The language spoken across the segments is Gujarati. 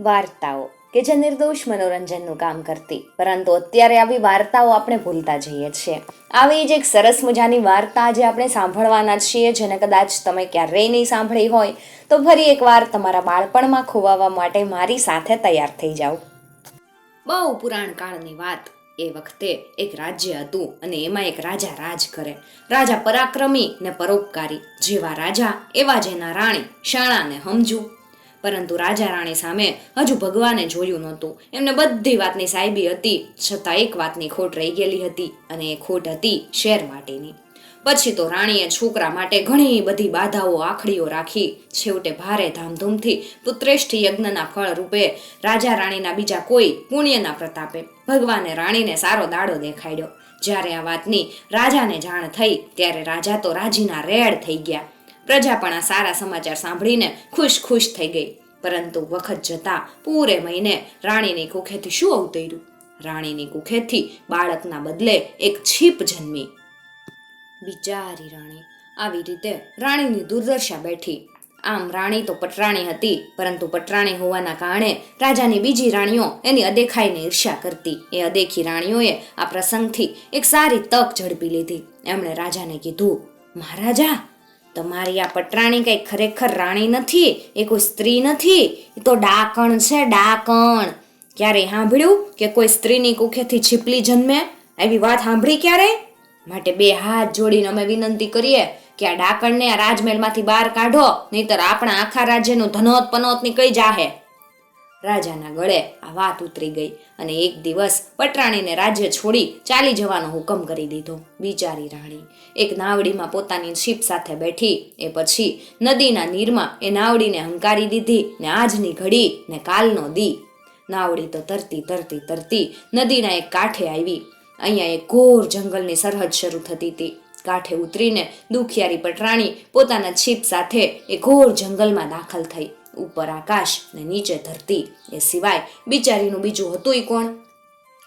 વાર્તાઓ, કે જે નિર્દોષ મનોરંજનનું કામ કરતી. પરંતુ અત્યારે આવી વાર્તાઓ આપણે ભૂલતા જઈએ છીએ. આવી જ એક સરસ મજાની વાર્તા આજે આપણે સાંભળવાના છીએ, જેને કદાચ તમે ક્યારેય નહીં સાંભળી હોય, તો ફરી એકવાર તમારા બાળપણમાં ખોવાવા માટે મારી સાથે તૈયાર થઈ જાઓ. બહુ પુરાણ કાળની વાત એ વખતે એક રાજ્ય હતું અને એમાં એક રાજા રાજ કરે. રાજા પરાક્રમી ને પરોપકારી. જેવા રાજા, એવા જ એના રાણી શાણા ને પરંતુ રાજા રાણી સામે હજુ ભગવાને જોયું નહોતું. એમને બધી વાતની સાહેબી હતી, છતાં એક વાતની ખોટ રહી ગયેલી હતી અને એ ખોટ હતી શેર માટેની. પછી તો રાણીએ છોકરા માટે ઘણી બધી બાધાઓ આખડીઓ રાખી. છેવટે ભારે ધામધૂમથી પુત્રેષ્ઠ યજ્ઞના ફળ રૂપે રાજા રાણીના બીજા કોઈ પુણ્યના પ્રતાપે ભગવાને રાણીને સારો દાડો દેખાડ્યો. જ્યારે આ વાતની રાજાને જાણ થઈ, ત્યારે રાજા તો રાજીના રેડ થઈ ગયા. પ્રજા પણ આ સારા સમાચાર સાંભળીને ખુશ ખુશ થઈ ગઈ. પરંતુ વખત જતા પૂરે મહિને રાણીની કુખેથી શું અવતર્યું રાણીની કુખેથી બાળકના બદલે એક છીપ જન્મી. બિચારી રાણી આવી રીતે રાણીની દુર્દશા બેઠી. આમ રાણી તો પટરાણી હતી, પરંતુ પટરાણી હોવાના કારણે રાજાની બીજી રાણીઓ એની અદેખાઈને ઈર્ષ્યા કરતી. એ અદેખી રાણીઓએ આ પ્રસંગથી એક સારી તક ઝડપી લીધી. એમણે રાજાને કીધું, મહારાજા તમારી આ પટરાણી કંઈ ખરેખર રાણી નથી, એ કોઈ સ્ત્રી નથી, એ તો ડાકણ છે, ડાકણ. ક્યારે સાંભળ્યું કે કોઈ સ્ત્રીની કુખેથી છીપલી જન્મે? એવી વાત સાંભળી ક્યારે? માટે બે હાથ જોડીને અમે વિનંતી કરીએ કે આ ડાકણને આ રાજમહેલમાંથી બહાર કાઢો, નહીતર આપણા આખા રાજ્યનું ધનોત પનોત નીકળી જાહે? રાજાના ગળે આ વાત ઉતરી ગઈ અને એક દિવસ પટરાણીને રાજ્ય છોડી ચાલી જવાનો હુકમ કરી દીધો. બિચારી રાણી એક નાવડીમાં પોતાની છીપ સાથે બેઠી, એ પછી નદીના નીરમાં એ નાવડીને હંકારી દીધી ને આજની ઘડી ને કાલનો દી. નાવડી તો તરતી તરતી તરતી નદીના એક કાંઠે આવી. અહીંયા એક ઘોર જંગલની સરહદ શરૂ થતી હતી. કાંઠે ઉતરીને દુખિયારી પટરાણી પોતાના છીપ સાથે એ ઘોર જંગલમાં દાખલ થઈ. ઉપર આકાશ ને નીચે ધરતી. એ સિવાય બિચારીનું બીજું હતુંય કોણ?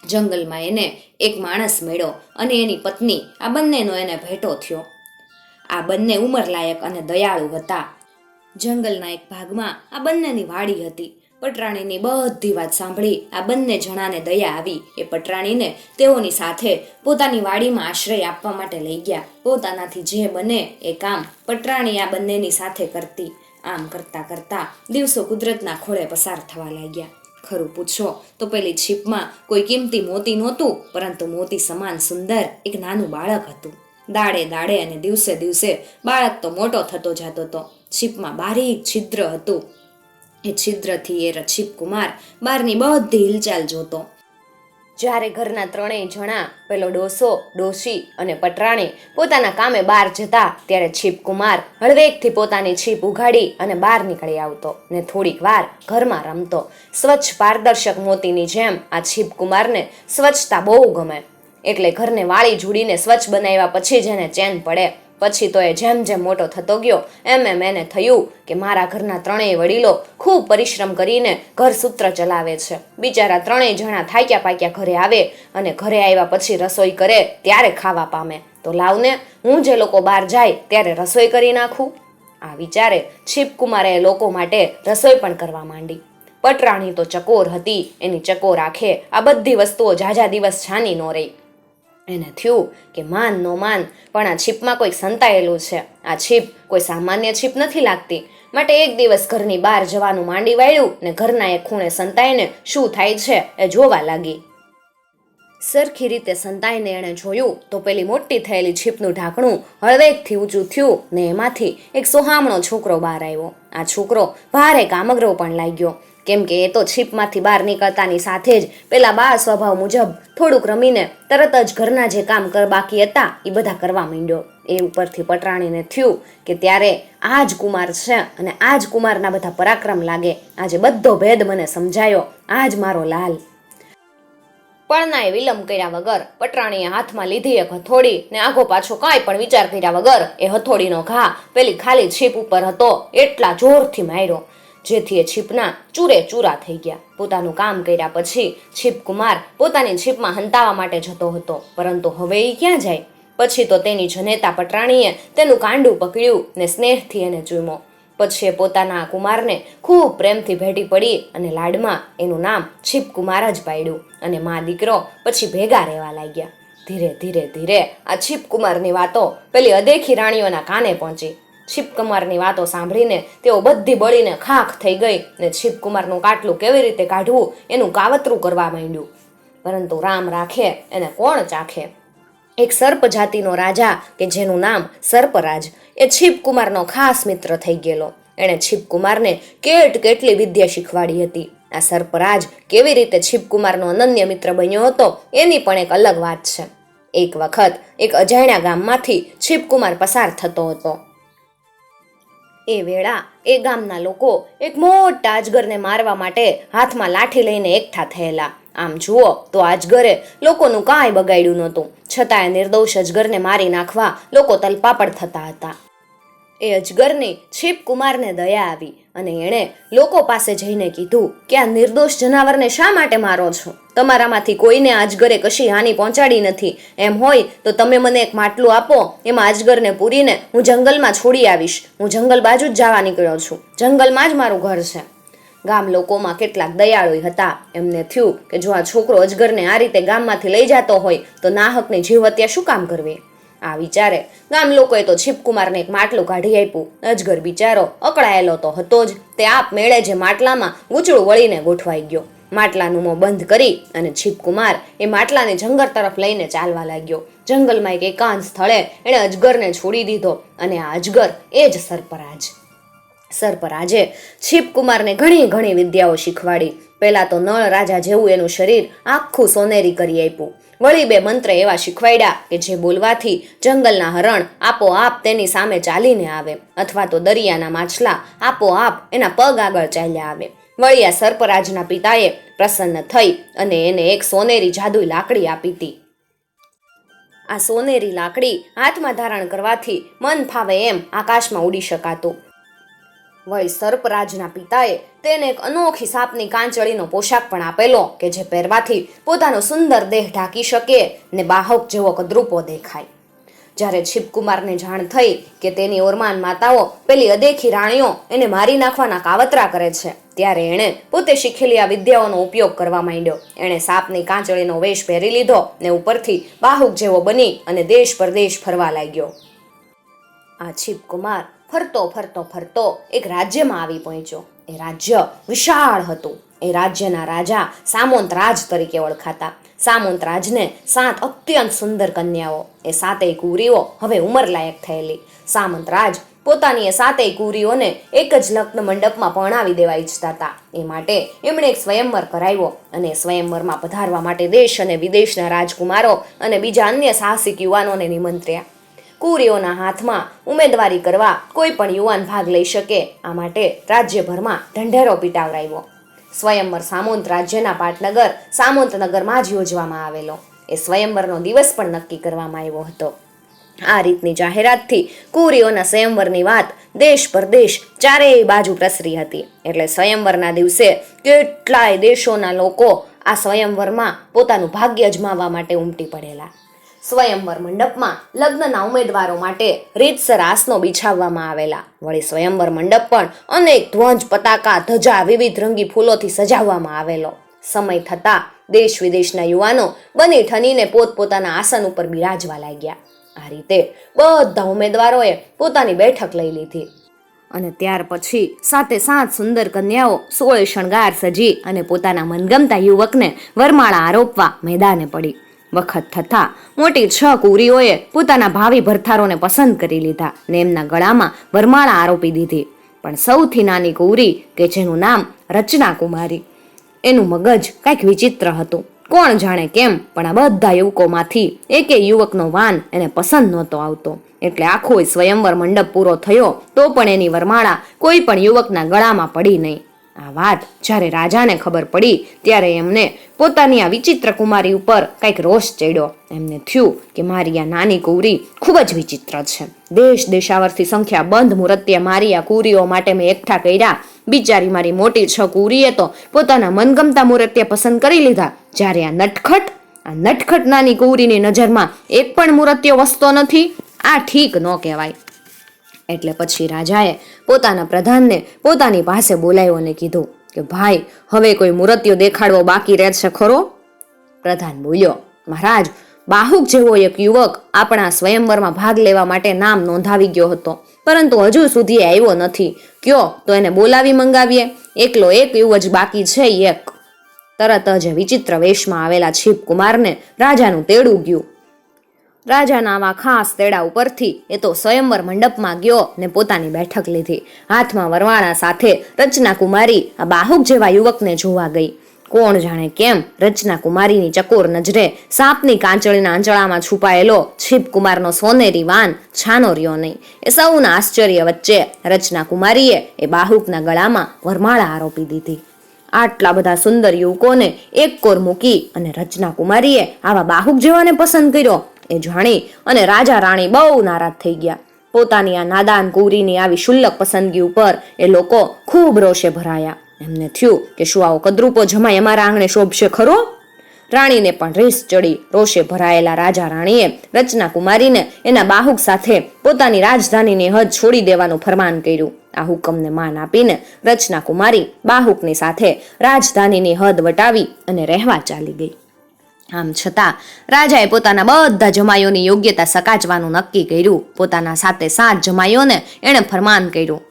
જંગલમાં એને એક માણસ મળ્યો અને એની પત્ની આ બંનેનો એને ભેટો થયો. આ બંને ઉંમરલાયક અને દયાળુ હતા. જંગલના એક ભાગમાં આ બંનેની વાડી હતી. પટરાણીની બધી વાત સાંભળી આ બંને જણાને દયા આવી. એ પટરાણીને તેઓની સાથે પોતાની વાડીમાં આશ્રય આપવા માટે લઈ ગયા. પોતાનાથી જે બને એ કામ પટરાણી આ બંનેની સાથે કરતી. આમ કરતાં કરતાં દિવસો કુદરતના ખોળે પસાર થવા લાગ્યા. ખરું પૂછો, તો પેલી છીપમાં કોઈ કિંમતી મોતી નહોતું, પરંતુ મોતી સમાન સુંદર એક નાનું બાળક હતું. દાડે દાડે અને દિવસે દિવસે બાળક તો મોટો થતો જતો હતો. છીપમાં બારીક છિદ્ર હતું. એ છિદ્રથી એ રક્ષિપ કુમાર બહારની બધી હિલચાલ જોતો. જ્યારે ઘરના ત્રણેય જણા, પેલો ડોસો, ડોશી અને પટરાણી, પોતાના કામે બહાર જતા, ત્યારે છીપ કુમાર હળવેકથી પોતાની છીપ ઉઘાડી અને બહાર નીકળી આવતો ને થોડીક વાર ઘરમાં રમતો. સ્વચ્છ પારદર્શક મોતીની જેમ આ છીપ કુમારને સ્વચ્છતા બહુ ગમે. એટલે ઘરને વાળી જોડીને સ્વચ્છ બનાવ્યા પછી જ એને ચેન પડે. પછી તો એ જેમ જેમ મોટો થતો ગયો, એમ એમ એને થયું કે મારા ઘરના ત્રણેય વડીલો ખૂબ પરિશ્રમ કરીને ઘર સૂત્ર ચલાવે છે. બિચારા ત્રણેય જણા થાક્યા પાક્યા ઘરે આવે અને ઘરે આવ્યા પછી રસોઈ કરે ત્યારે ખાવા પામે. તો લાવને, હું જે લોકો બહાર જાય ત્યારે રસોઈ કરી નાખું. આ વિચારે છીપકુમારે લોકો માટે રસોઈ પણ કરવા માંડી. પટરાણી તો ચકોર હતી, એની ચકોર આંખે આ બધી વસ્તુઓ ઝાઝા દિવસ છાની નો રહી. એને થયું કે માન નો માન, પણ આ છીપમાં કોઈક સંતાયેલું છે. આ છીપ કોઈ સામાન્ય છીપ નથી લાગતી. માટે એક દિવસ ઘરની બહાર જવાનું માંડી વાળ્યું ને ઘરના એક ખૂણે સંતાઈને શું થાય છે એ જોવા લાગી. સરખી રીતે સંતાઈને એણે જોયું તો પેલી મોટી થયેલી છીપનું ઢાંકણું હળવેકથી ઊંચું થયું ને એમાંથી એક સોહામણો છોકરો બહાર આવ્યો. આ છોકરો ભારે કામગરો પણ લાગ્યો. કેમ કે એ તો છીપમાંથી બહાર નીકળતાની સાથે જ પેલા બાળ સ્વભાવ મુજબ થોડુંક રમીને તરત જ ઘરના જે કામ કર બાકી હતા, એ બધા કરવા માંડ્યો. એ ઉપરથી પટરાણીને થયું કે ત્યારે આ જ કુમાર છે અને આ જ કુમારના બધા પરાક્રમ લાગે. આજે બધો ભેદ મને સમજાયો. આ જ મારો લાલ. પણનાએ વિલંબ કર્યા વગર પટરાણીએ હાથમાં લીધી એક હથોડી ને આઘો પાછો કાંઈ પણ વિચાર કર્યા વગર એ હથોડીનો ઘા પેલી ખાલી છીપ ઉપર હતો. એટલા જોરથી માર્યો. જેથી એ છીપના ચૂરે ચૂરા થઈ ગયા. પોતાનું કામ કર્યા પછી છીપ કુમાર પોતાની છીપમાં હંતાવા માટે જતો હતો. પરંતુ હવે એ ક્યાં જાય? પછી તો તેની જનેતા પટરાણીએ તેનું કાંડું પકડ્યું ને સ્નેહથી એને ચૂમો પછી એ પોતાના કુમારને ખૂબ પ્રેમથી ભેટી પડી અને લાડમાં એનું નામ છીપકુમાર જ પાડ્યું અને મા દીકરો પછી ભેગા રહેવા લાગ્યા. ધીરે ધીરે ધીરે આ છીપકુમારની વાતો પેલી અદેખી રાણીઓના કાને પહોંચી. છીપકુમારની વાતો સાંભળીને તેઓ બધી બળીને ખાખ થઈ ગઈ ને છીપકુમારનું કાટલું કેવી રીતે કાઢવું એનું કાવતરું કરવા માંડ્યું. પરંતુ રામ રાખે એને કોણ ચાખે? એક સર્પ જાતિનો રાજા કે જેનું નામ સર્પરાજ, એ છીપકુમારનો ખાસ મિત્ર થઈ ગયેલો. એણે છીપકુમારને કેટ કેટલી વિદ્યા શીખવાડી હતી. આ સર્પરાજ કેવી રીતે છીપકુમારનો અનન્ય મિત્ર બન્યો હતો એની પણ એક અલગ વાત છે. એક વખત એક અજાણ્યા ગામમાંથી છીપકુમાર પસાર થતો હતો. એ વેળા એ ગામના લોકો એક મોટા અજગરને મારવા માટે હાથમાં લાઠી લઈને એકઠા થયેલા. આમ જુઓ તો અજગરે લોકોનું કાંઈ બગાડ્યું નહોતું. છતાંય નિર્દોષ અજગરને મારી નાખવા લોકો તલપાપડ થતા હતા. એ અજગરની છીપકુમારને દયા આવી અને એણે લોકો પાસે જઈને કીધું કે આ નિર્દોષ જનાવરને શા માટે મારો છો? તમારામાંથી કોઈને અજગરે કશી હાનિ પહોંચાડી નથી. એમ હોય તો તમે મને એક માટલું આપો, એમાં અજગરને પૂરીને હું જંગલમાં છોડી આવીશ. હું જંગલ બાજુ જ જવા નીકળ્યો છું. જંગલમાં જ મારું ઘર છે. ગામ લોકોમાં કેટલાક દયાળુ હતા. એમને થયું કે જો આ છોકરો અજગરને આ રીતે ગામમાંથી લઈ જતો હોય, તો નાહકની જીવ હત્યા શું કામ કરવી? આ વિચારે ગામ લોકોએ તો છીપકુમારને એક માટલું કાઢી આપ્યું. અજગર બિચારો અકળાયેલો તો હતો જ. તે આપ મેળે જે માટલામાં ગૂંચળું વળીને ગોઠવાઈ ગયો. માટલાનું મોં બંધ કરી અને છીપકુમાર એ માટલાને જંગલ તરફ લઈને ચાલવા લાગ્યો. જંગલમાં એક એકાંત સ્થળે એણે અજગરને છોડી દીધો અને આ અજગર એ જ સર્પરાજ. સર્પરાજે છીપકુમારને ઘણી ઘણી વિદ્યાઓ શીખવાડી. પહેલાં તો નળ રાજા જેવું એનું શરીર આખું સોનેરી કરી આપ્યું. વળી બે મંત્ર એવા શીખવાડ્યા કે જે બોલવાથી જંગલના હરણ આપોઆપ તેની સામે ચાલીને આવે અથવા તો દરિયાના માછલા આપોઆપ એના પગ આગળ ચાલ્યા આવે. વળી આ સર્પરાજના પિતાએ પ્રસન્ન થઈ અને એને એક સોનેરી જાદુઈ લાકડી આપી હતી. આ સોનેરી લાકડી હાથમાં ધારણ કરવાથી મન ફાવે એમ આકાશમાં ઉડી શકાતું. વળી સર્પરાજના પિતાએ તેને એક અનોખી સાપની કાંચળીનો પોશાક પણ આપેલો કે જે પહેરવાથી પોતાનો સુંદર દેહ ઢાંકી શકે ને બાહક જેવો કદરૂપો દેખાય. જ્યારે છીપકુમારને જાણ થઈ કે તેની ઓરમાન માતાઓ પેલી અદેખી રાણીઓ એને મારી નાખવાના કાવતરા કરે છે, ત્યારે એણે પોતે શીખેલી આ વિદ્યાઓનો ઉપયોગ કરવા માંડ્યો. એણે સાપની કાંચળીનો વેશ પહેરી લીધો ને ઉપરથી બાહુક જેવો બની અને દેશ પરદેશ ફરવા લાગ્યો. આ છીપકુમાર ફરતો ફરતો ફરતો એક રાજ્યમાં આવી પહોંચ્યો. એ રાજ્ય વિશાળ હતું. એ રાજ્યના રાજા સામંત રાજ તરીકે ઓળખાતા. સામંત રાજને સાત અત્યંત સુંદર કન્યાઓ. એ સાતેય કુરીઓ હવે ઉંમરલાયક થયેલી. સામંત રાજ પોતાની એ સાતેય કુરીઓને એક જ લગ્ન મંડપમાં પરણાવી દેવા ઈચ્છતા હતા. એ માટે એમણે એક સ્વયંવર કરાવ્યો અને સ્વયંવરમાં પધારવા માટે દેશ અને વિદેશના રાજકુમારો અને બીજા અન્ય સાહસિક યુવાનોને નિમંત્ર્યા. કુરીઓના હાથમાં ઉમેદવારી કરવા કોઈ પણ યુવાન ભાગ લઈ શકે. આ માટે રાજ્યભરમાં ઢંઢેરો પીટાવરાવ્યો. સ્વયંવર સામંત રાજ્યના પાટનગર, સામંતનગરમાં જ યોજવામાં આવેલો. એ સ્વયંવરનો દિવસ પણ નક્કી કરવામાં આવ્યો હતો. આ રીતની જાહેરાતથી કુરીઓના સ્વયંવરની વાત દેશ પરદેશ ચારેય બાજુ પ્રસરી હતી. એટલે સ્વયંવરના દિવસે કેટલાય દેશોના લોકો આ સ્વયંવરમાં પોતાનું ભાગ્ય અજમાવવા માટે ઉમટી પડેલા. સ્વયંવર મંડપમાં લગ્નના ઉમેદવારો માટે રીતસર આસનો બિછાવવામાં આવેલા. વળી સ્વયંવર મંડપ પણ અનેક ધ્વજ, પતાકા, ધજા વિવિધ રંગી ફૂલોથી સજાવવામાં આવેલો. સમય થતાં દેશ વિદેશના યુવાનો બની ઠનીને પોતપોતાના આસન ઉપર બિરાજવા લાગ્યા. આ રીતે બધા ઉમેદવારોએ પોતાની બેઠક લઈ લીધી. અને ત્યાર પછી સાતે સાત સુંદર કન્યાઓ, સોળે શણગાર સજી અને પોતાના મનગમતા યુવકને વરમાળા આરોપવા મેદાને પડી. વખત થતાં મોટી છ કુરીઓએ પોતાના ભાવિ ભરથારોને પસંદ કરી લીધા ને એમના ગળામાં વરમાળા આરોપી દીધી. પણ સૌથી નાની કુરી, કે જેનું નામ રચના કુમારી એનું મગજ કંઈક વિચિત્ર હતું. કોણ જાણે કેમ, પણ આ બધા યુવકોમાંથી એકે યુવકનો વાન એને પસંદ નહોતો આવતો. એટલે આખો સ્વયંવર મંડપ પૂરો થયો, તો પણ એની વરમાળા કોઈ પણ યુવકના ગળામાં પડી નહીં. આ વાત જ્યારે રાજાને ખબર પડી, ત્યારે એમને પોતાની આ વિચિત્ર કુમારી ઉપર કંઈક રોષ ચડ્યો. એમને થયું કે મારી આ નાની કુવરી ખૂબ જ વિચિત્ર છે. દેશ દેશાવરથી સંખ્યા બંધ મૂર્ત્ય મારી આ કુરીઓ માટે મેં એકઠા કર્યા. બિચારી મારી મોટી છ કુરીએ તો પોતાના મનગમતા મૂર્ત્ય પસંદ કરી લીધા. જ્યારે આ નટખટ આ નટખટ નાની કુંવરીની નજરમાં એક પણ મૂર્ત્ય વસતો નથી, આ ઠીક ન કહેવાય. એટલે પછી રાજાએ પોતાના પ્રધાનને પોતાની પાસે બોલાવ્યો અને કીધું કે, ભાઈ, હવે કોઈ મૂર્તિઓ દેખાડવો બાકી રહેશે ખરો? પ્રધાન બોલ્યો, મહારાજ, બાહુક જેવો એક યુવક આપણા સ્વયંવરમાં ભાગ લેવા માટે નામ નોંધાવી ગયો હતો. પરંતુ હજુ સુધી આવ્યો નથી. કયો, તો એને બોલાવી મંગાવીએ. એકલો એક યુવજ બાકી છે એક. તરત જ વિચિત્ર વેશમાં આવેલા છીપ કુમારને રાજાનું તેડું ગયું. રાજાના આવા ખાસ તેડા ઉપરથી એ તો સ્વયંવર મંડપમાં ગયો ને પોતાની બેઠક લીધી. હાથમાં વરવાણા સાથે રચના કુમારી આ બાહુક જેવા યુવકને જોવા ગઈ. કોણ જાણે કેમ રચના કુમારીની ચકોર નજરે સાપની કાંચળીના આંચળામાં છુપાયેલો છીપકુમારનો સોનેરી વાન છાનો રહ્યો નહીં. એ સૌના આશ્ચર્ય વચ્ચે રચના કુમારીએ એ બાહુકના ગળામાં વરમાળા આરોપી દીધી. આટલા બધા સુંદર યુવકોને એક કોર મૂકી અને રચના કુમારીએ આવા બાહુક જેવાને પસંદ કર્યો. એ જાણી અને રાજા રાણી બહુ નારાજ થઈ ગયા. પોતાની આ નાદાન કુરીની આવી શુલ્લક પસંદગી ઉપર એ લોકો ખૂબ રોષે ભરાયા. એમને થયું કે શું આવો કદરૂપો જમાય અમારા આંગણે શોભશે ખરો? રાણીને પણ રીસ ચડી. રોષે ભરાયેલા રાજા રાણીએ રચના કુમારીને એના બાહુક સાથે પોતાની રાજધાનીની હદ છોડી દેવાનું ફરમાન કર્યું. આ હુકમને માન આપીને રચના કુમારી બાહુકની સાથે રાજધાનીની હદ વટાવી અને રહેવા ચાલી ગઈ. આમ છતાં, રાજાએ પોતાના બધા જમાઈઓની યોગ્યતા સકાચવાનું નક્કી કર્યું. પોતાના સાથે સાત જમાઈઓને એણે ફરમાન કર્યું,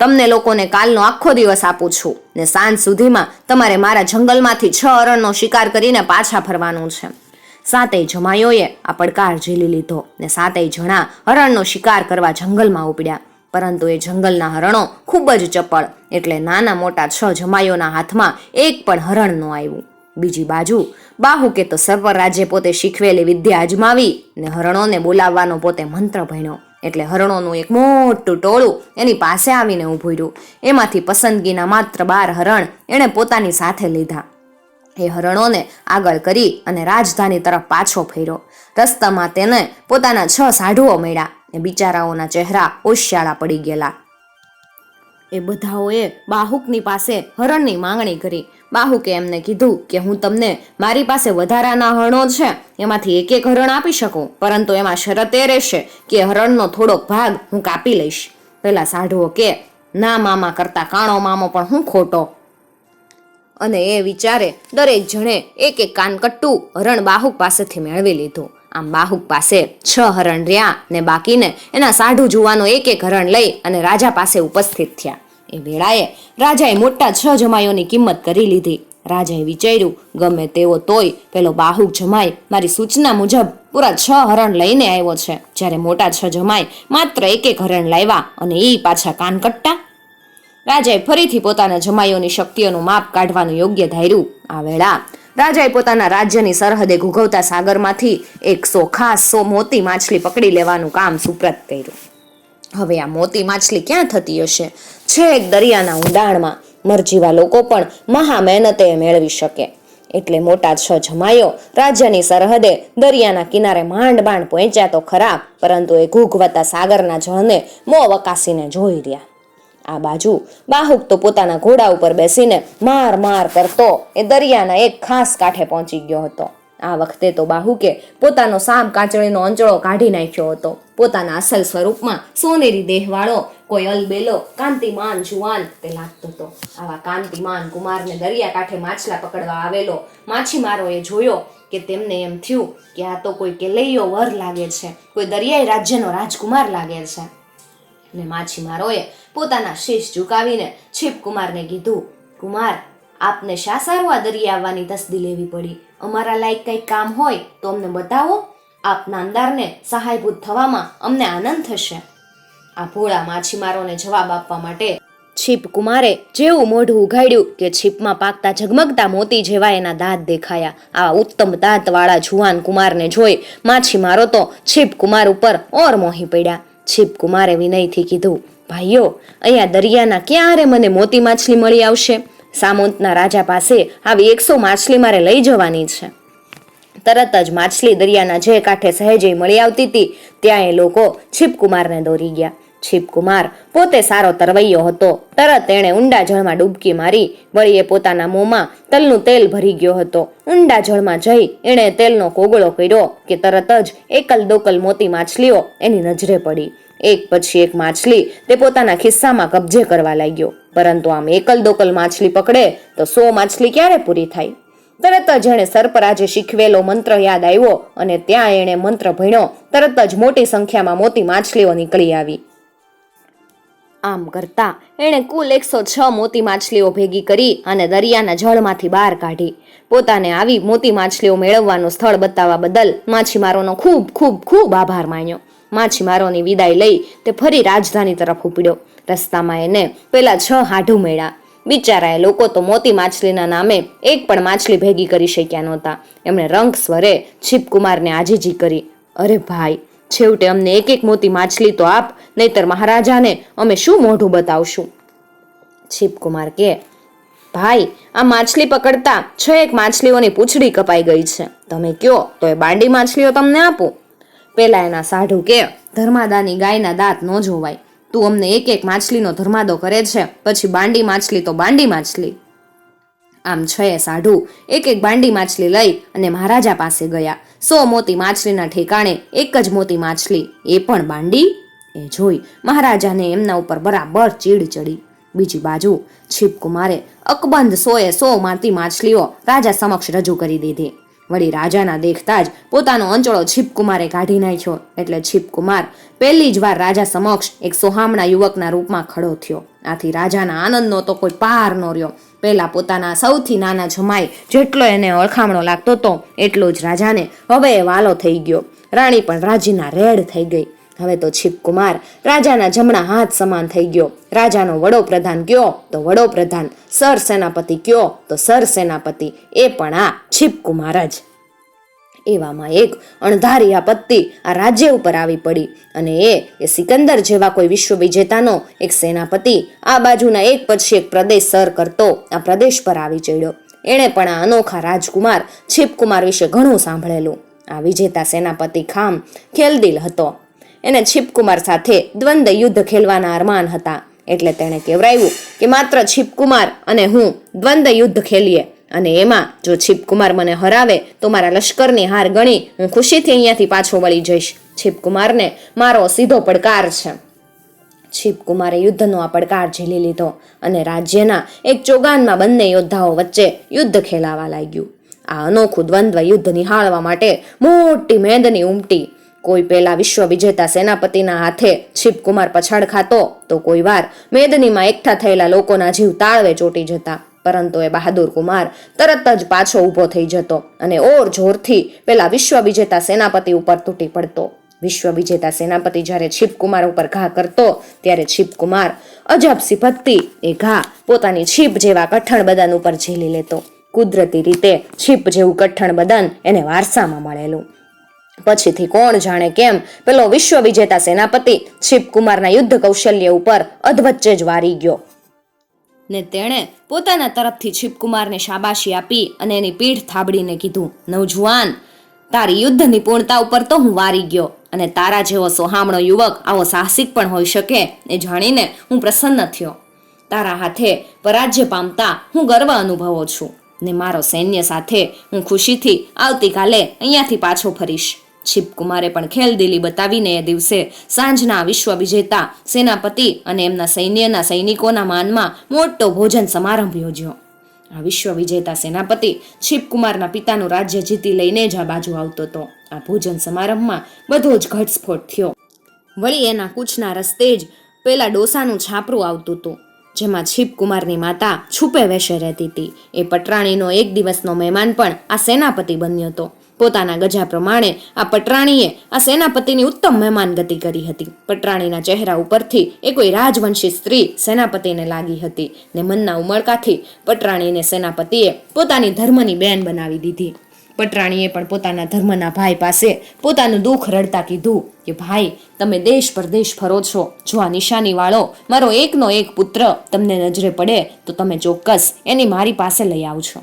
તમને લોકોને કાલનો આખો દિવસ આપું છું ને સાંજ સુધીમાં તમારે મારા જંગલમાંથી છ અરણનો શિકાર કરીને પાછા ફરવાનું છે. સાતેય જમાઈઓએ આ પડકાર ઝીલી લીધો ને સાતેય જણા હરણનો શિકાર કરવા જંગલમાં ઉપડ્યા. પરંતુ એ જંગલના હરણો ખૂબ જ ચપળ, એટલે નાના મોટા છ જમાઈઓના હાથમાં એક પણ હરણ ન આવ્યું. બીજી બાજુ બાહુકે તો સર્વ પોતે શીખવેલી વિદ્યા અજમાવી ને હરણોને બોલાવવાનો પોતે મંત્ર ભણ્યો. એટલે હરણોનું એક મોટું ટોળું એની પાસે આવીને ઊભું રહ્યું. એમાંથી પસંદગીના માત્ર બાર હરણ એણે પોતાની સાથે લીધા. એ હરણોને આગળ કરી અને રાજધાની તરફ પાછો ફેર્યો. રસ્તામાં તેને પોતાના છ સાઢુઓ મળ્યા ને બિચારાઓના ચહેરા ઓશિયાળા પડી ગયેલા. એ બધાઓએ બાહુકની પાસે હરણની માંગણી કરી. બાહુકે એમને કીધું કે હું તમને મારી પાસે વધારાના હરણો છે, એમાંથી એક એક હરણ આપી શકું, પરંતુ એમાં શરત એ રહેશે કે હરણનો થોડોક ભાગ હું કાપી લઈશ. પેલા સાઢુઓ કે, ના મામા કરતા કાણો મામો પણ હું ખોટો. અને એ વિચારે દરેક જણે એક એક કાનકટ્ટું હરણ બાહુક પાસેથી મેળવી લીધું. આમ બાહુક પાસે છ હરણ રહ્યા ને બાકીને એના સાઢુ જુવાનો એક એક હરણ લઈ અને રાજા પાસે ઉપસ્થિત થયા. એ વેળાએ રાજાએ મોટા છ જમાઈઓની કિંમત કરી લીધી. રાજાએ વિચાર્યું, ગમે તેવો તોય પેલો બાહુક જમાઈ મારી સૂચના મુજબ પૂરા છ હરણ લઈને આવ્યો છે. જ્યારે મોટા છ જમાઈ માત્ર એક એક હરણ લાવ્યા અને એ પાછા કાન કટ્ટા રાજાએ ફરીથી પોતાના જમાઈઓની શક્તિઓનું માપ કાઢવાનું યોગ્ય ધાર્યું. આ વેળા રાજાએ પોતાના રાજ્યની સરહદે ઘૂઘવતા સાગરમાંથી એકસો ખાસ સો મોતી માછલી પકડી લેવાનું કામ સુપ્રત કર્યું. હવે આ મોતી માછલી ક્યાં થતી હશે? છેક દરિયાના ઊંડાણમાં. મરજીવા લોકો પણ મહા મહેનતે મેળવી શકે. એટલે મોટા છ જમાયો રાજ્યની સરહદે દરિયાના કિનારે માંડ માંડ પહોંચ્યા તો ખરા પરંતુ એ ઘૂઘવતા સાગરના જળને મોં વકાસીને જોઈ રહ્યા. આ બાજુ બાહુક તો પોતાના ઘોડા ઉપર બેસીને માર માર કરતો. એ દરિયાના એક ખાસ કાંઠે પહોંચી ગયો હતો. આ વખતે તો બાહુકે પોતાનો સામ કાચળીનો અંચળો કાઢી નાખ્યો હતો. પોતાના અસલ સ્વરૂપમાં સોનેરી દેહવાળો, કોઈ અલબેલો, કાંતિમાન, જુવાન તે લાગતો હતો. આવા કાંતિમાન કુમારને દરિયા કાંઠે માછલા પકડવા આવેલો માછીમારોએ જોયો કે તેમને એમ થયું કે આ તો કોઈ કેલૈયો વર લાગે છે, કોઈ દરિયાઈ રાજ્યનો રાજકુમાર લાગે છે. ને માછીમારોએ પોતાના શીશ ઝુકાવીને છીપ કુમારને કીધું, કુમાર, આપને શા સારું આ દરિયે આવવાની તસદી લેવી પડી? અમારા લાયક કંઈક કામ હોય તો અમને બતાવો. આપ નામદારને સહાયભૂત થવામાં અમને આનંદ થશે. આ ભોળા માછીમારોને જવાબ આપવા માટે છીપ કુમારે જેવું મોઢું ઉઘાડ્યું કે છીપમાં પાકતા ઝગમગતા મોતી જેવા એના દાંત દેખાયા. આ ઉત્તમ દાંતવાળા જુવાન કુમારને જોઈ માછીમારો તો છીપ કુમાર ઉપર ઓર મોહી પડ્યા. છીપ કુમારે વિનયથી કીધું, ભાઈઓ, અહીંયા દરિયાના ક્યારે મને મોતી માછલી મળી આવશે? સામંતના રાજા પાસે આવી એકસો માછલી મારે લઈ જવાની છે. તરત જ માછલી દરિયાના જે કાંઠે સહેજે મળી આવતી હતી, ત્યાં એ લોકો છીપકુમારને દોરી ગયા. છીપકુમાર પોતે સારો તરવૈયો હતો. તરત તેણે ઊંડા જળમાં ડૂબકી મારી. વળી એ પોતાના મોંમાં તલનું તેલ ભરી ગયો હતો. ઊંડા જળમાં જઈ એણે તેલનો કોગળો કર્યો કે તરત જ એકલ દોકલ મોતી માછલીઓ એની નજરે પડી. એક પછી એક માછલી તે પોતાના ખિસ્સામાં કબજે કરવા લાગ્યો. પરંતુ આમ એકલ દોકલ માછલી પકડે તો સો માછલી ક્યારે પૂરી થાય? તરત જ એણે સર્પરાજે શીખવેલો મંત્ર યાદ આવ્યો અને ત્યાં એણે મંત્ર ભણ્યો. તરત જ મોટી સંખ્યામાં મોટી માછલીઓ નીકળી આવી. આમ કરતા એણે કુલ એકસો છ મોતી માછલીઓ ભેગી કરી અને દરિયાના જળમાંથી બહાર કાઢી. પોતાને આવી મોતી માછલીઓ મેળવવાનું સ્થળ બતાવવા બદલ માછીમારોનો ખૂબ ખૂબ ખૂબ આભાર માન્યો. માછીમારોની વિદાય લઈ તે ફરી રાજધાની તરફ ઉપડ્યો. રસ્તામાં એને પેલા છ હાઢું મેળા બિચારાએ લોકો તો મોતી માછલીના નામે એક પણ માછલી ભેગી કરી શક્યા નહોતા. એમણે રંગ સ્વરે છીપકુમારને આજીજી કરી. અરે ભાઈ છેવટે અમને એક એક મોતી માછલી તો આપ, નહીતર મહારાજાને અમે શું મોઢું બતાવશું? છીપકુમાર કે, ભાઈ, આ માછલી પકડતા છ એક માછલીઓની પૂંછડી કપાઈ ગઈ છે. તમે કયો તો એ બાંડી માછલીઓ તમને આપું. પેલા એના સાઢુ કે, ધર્માદાની ગાયના દાંત ન જોવાય. તું અમને એક એક માછલીનો ધર્માદો કરે છે, પછી બાંડી માછલી તો બાંડી માછલી. આમ છએ સાઢુ એક એક બાંડી માછલી લઈ અને મહારાજા પાસે ગયા. સો મોતી માછલીના ઠેકાણે એક જ મોતી માછલી, એ પણ બાંડી, એ જોઈ મહારાજાને એમના ઉપર બરાબર ચીડ ચડી. બીજી બાજુ છીપકુમારે અકબંધ સોએ સો મારતી માછલીઓ રાજા સમક્ષ રજૂ કરી દીધી. વળી રાજાના દેખતા જ પોતાનો અંચળો છીપકુમારે કાઢી નાખ્યો. એટલે છીપકુમાર પહેલી જ વાર રાજા સમક્ષ એક સોહામણા યુવકના રૂપમાં ખડો થયો. આથી રાજાના આનંદનો તો કોઈ પાર ન રહ્યો. પહેલા પોતાના સૌથી નાના જમાઈ જેટલો એને ઓળખામણો લાગતો હતો એટલો જ રાજાને હવે એ વાલો થઈ ગયો. રાણી પણ રાજીના રેડ થઈ ગઈ. હવે તો છીપકુમાર રાજાના જમણા હાથ સમાન થઈ ગયો. રાજાનો વડોપ્રધાન કયો તો વડોપ્રધાન સર સેનાપતિ કયો તો સર સેનાપતિ એ પણ આ છીપકુમાર જ. એવામાં એક અણધારી આપત્તિ આ રાજ્ય ઉપર આવી પડી અને એ એ સિકંદર જેવા કોઈ વિશ્વ વિજેતાનો એક સેનાપતિ આ બાજુના એક પછી એક પ્રદેશ સર કરતો આ પ્રદેશ પર આવી ચડ્યો. એણે પણ આ અનોખા રાજકુમાર છીપકુમાર વિશે ઘણું સાંભળેલું. આ વિજેતા સેનાપતિ ખામ ખેલદિલ હતો. એને છીપકુમાર સાથે દ્વંદ્વ યુદ્ધ ખેલવાના અરમાન હતા. એટલે તેણે કહેવરાયું કે માત્ર છીપકુમાર અને હું દ્વંદ્વ યુદ્ધ ખેલીએ. અને એમાં જો છીપકુમાર મને હરાવે તો મારા લશ્કરની હાર ગણી હું ખુશીથી અહીંયાથી પાછો વળી જઈશ. છીપકુમારને મારો સીધો પડકાર છે. છીપકુમારે યુદ્ધનો આ પડકાર ઝીલી લીધો અને રાજ્યના એક ચોગાનમાં બંને યોદ્ધાઓ વચ્ચે યુદ્ધ ખેલાવા લાગ્યું. આ અનોખું દ્વંદ્વ યુદ્ધ નિહાળવા માટે મોટી મેદની ઉમટી. કોઈ પેલા વિશ્વ વિજેતા સેનાપતિના હાથે છીપકુમાર પછાડ ખાતો તો કોઈ વાર મેદનીમાં એકઠા થયેલા લોકોના જીવ તાળવે ચોટી જતા. પરંતુ એ બહાદુર કુમાર તરત જ પાછો ઊભો થઈ જતો અને ઓર જોરથી પેલા વિશ્વ વિજેતા સેનાપતિ ઉપર તૂટી પડતો. વિશ્વ વિજેતા સેનાપતિ જ્યારે છીપકુમાર ઉપર ઘા કરતો, ત્યારે છીપકુમાર અજબ સિપત્તી એ ઘા પોતાની છીપ જેવા કઠણ બદન ઉપર ઝીલી લેતો. કુદરતી રીતે છીપ જેવું કઠણ બદન એને વારસામાં મળેલું. પછીથી કોણ જાણે કેમ પેલો વિશ્વ વિજેતા સેનાપતિ છીપકુમારના યુદ્ધ કૌશલ્ય ઉપર અધવચ્ચે જ વારી ગયો. ને તેણે પોતાના તરફથી છીપકુમારને શાબાશી આપી અને એની પીઠ થાબડીને કીધું, નવજુવાન, તારી યુદ્ધ નિપુણતા ઉપર તો હું વારી ગયો અને તારા જેવો સોહામણો યુવક આવો સાહસિક પણ હોઈ શકે એ જાણીને હું પ્રસન્ન થયો. તારા હાથે પરાજ્ય પામતા હું ગર્વ અનુભવો છું ને મારો સૈન્ય સાથે હું ખુશીથી આવતીકાલે અહીંયાથી પાછો ફરીશ. છીપકુમારે પણ ખેલદિલી બતાવીને એ દિવસે સાંજના વિશ્વ વિજેતા સેનાપતિ અને એમના સૈન્યના સૈનિકોના માનમાં મોટો ભોજન સમારંભ યોજ્યો. આ વિશ્વ વિજેતા સેનાપતિ શિવકુમારના પિતાનું રાજ્ય જીતી લઈને જ આ બાજુ આવતો હતો. આ ભોજન સમારંભમાં બધો જ ઘટસ્ફોટ થયો. વળી એના કૂચના રસ્તે જ પેલા ડોસાનું છાપરું આવતું હતું, જેમાં છીપકુમારની માતા છુપે વેશે રહેતી હતી. એ પટરાણીનો એક દિવસનો મહેમાન પણ આ સેનાપતિ બન્યો હતો. પોતાના ગજા પ્રમાણે આ પટરાણીએ આ સેનાપતિની ઉત્તમ મહેમાનગતિ કરી હતી. પટરાણીના ચહેરા ઉપરથી એ કોઈ રાજવંશી સ્ત્રી સેનાપતિને લાગી હતી ને મનના ઉમળકાથી પટરાણીને સેનાપતિએ પોતાની ધર્મની બેન બનાવી દીધી. પટરાણીએ પણ પોતાના ધર્મના ભાઈ પાસે પોતાનું દુઃખ રડતા કીધું કે, ભાઈ, તમે દેશ પરદેશ ફરો છો. જો આ નિશાની વાળો મારો એકનો એક પુત્ર તમને નજરે પડે તો તમે ચોક્કસ એની મારી પાસે લઈ આવજો.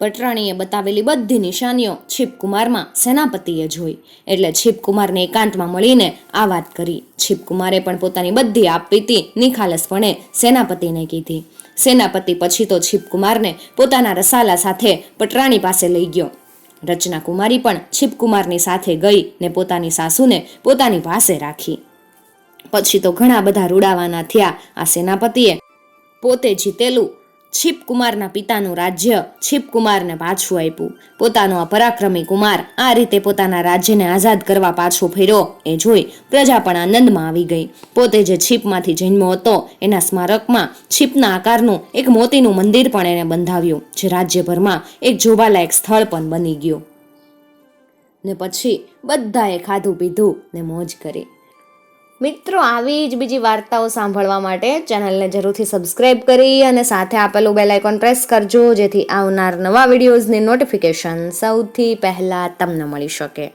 પટરાણીએ બતાવેલી બધી નિશાનીઓ છીપકુમારમાં સેનાપતિએ જોઈ. એટલે છીપકુમારને એકાંતમાં મળીને આ વાત કરી. છીપકુમારે પણ પોતાની બધી આપવીતી નિખાલસપણે સેનાપતિને કીધી. સેનાપતિ પછી તો છીપકુમારને પોતાના રસાલા સાથે પટરાણી પાસે લઈ ગયો. રચના કુમારી પણ છીપકુમારની સાથે ગઈ ને પોતાની સાસુને પોતાની પાસે રાખી. પછી તો ઘણા બધા રૂડાવાના થયા. આ સેનાપતિએ પોતે જીતેલું છીપકુમારના પિતાનું રાજ્ય છીપકુમારને પાછું આપ્યું. પોતાનો આ પરાક્રમી કુમાર આ રીતે પોતાના રાજ્યને આઝાદ કરવા પાછો ફેર્યો એ જોઈ પ્રજા પણ આનંદમાં આવી ગઈ. પોતે જે છીપમાંથી જન્મ્યો હતો એના સ્મારકમાં છીપના આકારનું એક મોતીનું મંદિર પણ એને બંધાવ્યું, જે રાજ્યભરમાં એક જોવાલાયક સ્થળ પણ બની ગયું. ને પછી બધાએ ખાધું પીધું ને મોજ કરી. મિત્રો, આવી જ બીજી વાર્તાઓ સાંભળવા માટે ચેનલને જરૂરથી સબસ્ક્રાઇબ કરી અને સાથે આપેલું બેલ આઇકોન પ્રેસ કરજો, જેથી આવનાર નવા વિડીયોઝની નોટિફિકેશન સૌથી પહેલાં તમને મળી શકે.